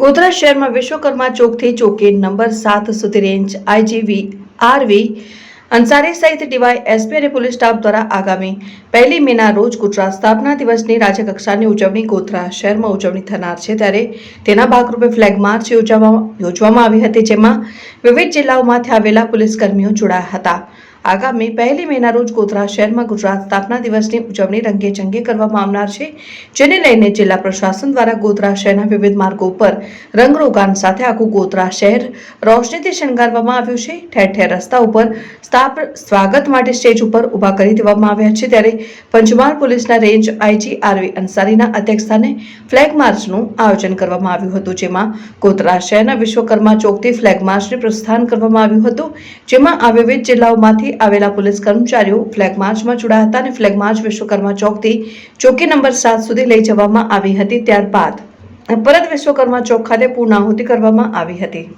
ગોધરા શહેરમાં વિશ્વકર્મા ચોકથી ચોકી નંબર સાત સુધી રેન્જ આઈજીવી આરવી અંસારી સહિત ડીવાય એસપી અને પોલીસ સ્ટાફ દ્વારા આગામી પહેલી મેના રોજ ગુજરાત સ્થાપના દિવસની રાજ્યકક્ષાની ઉજવણી ગોધરા શહેરમાં ઉજવણી થનાર છે. ત્યારે તેના ભાગરૂપે ફ્લેગ માર્ચ યોજવામાં યોજવામાં આવી હતી, જેમાં વિવિધ જિલ્લાઓમાંથી આવેલા પોલીસ કર્મીઓ જોડાયા હતા. આગામી પહેલી મેના રોજ ગોધરા શહેરમાં ગુજરાત સ્થાપના દિવસની ઉજવણી રંગે ચંગે કરવામાં આવનાર છે, જેને લઈને જિલ્લા પ્રશાસન દ્વારા ગોધરા શહેરના વિવિધ માર્ગો પર રંગરોગાન સાથે આખું ગોધરા શહેર રોશનીથી શણગારવામાં આવ્યું છે. ઠેર ઠેર રસ્તા ઉપર સ્થાપ, સ્વાગત માટે સ્ટેજ ઉપર ઊભા કરી દેવામાં આવ્યા છે. ત્યારે પંચમહાલ પોલીસના રેન્જ આઈજી આરવી અંસારીના અધ્યક્ષસ્થાને ફ્લેગ માર્ચનું આયોજન કરવામાં આવ્યું હતું, જેમાં ગોધરા શહેરના વિશ્વકર્મા ચોકથી ફ્લેગ માર્ચને પ્રસ્થાન કરવામાં આવ્યું હતું, જેમાં આ વિવિધ જિલ્લાઓમાંથી આવેલા પોલીસ કર્મચારીઓ ફ્લેગ માર્ચમાં જોડાયા હતા અને ફ્લેગ માર્ચ વિશ્વકર્મા ચોકથી ચોકી નંબર સાત સુધી લઈ જવામાં આવી હતી ત્યારબાદ. પરત વિશ્વકર્મા ચોક ખાતે પૂર્ણાહુતિ કરવામાં આવી હતી.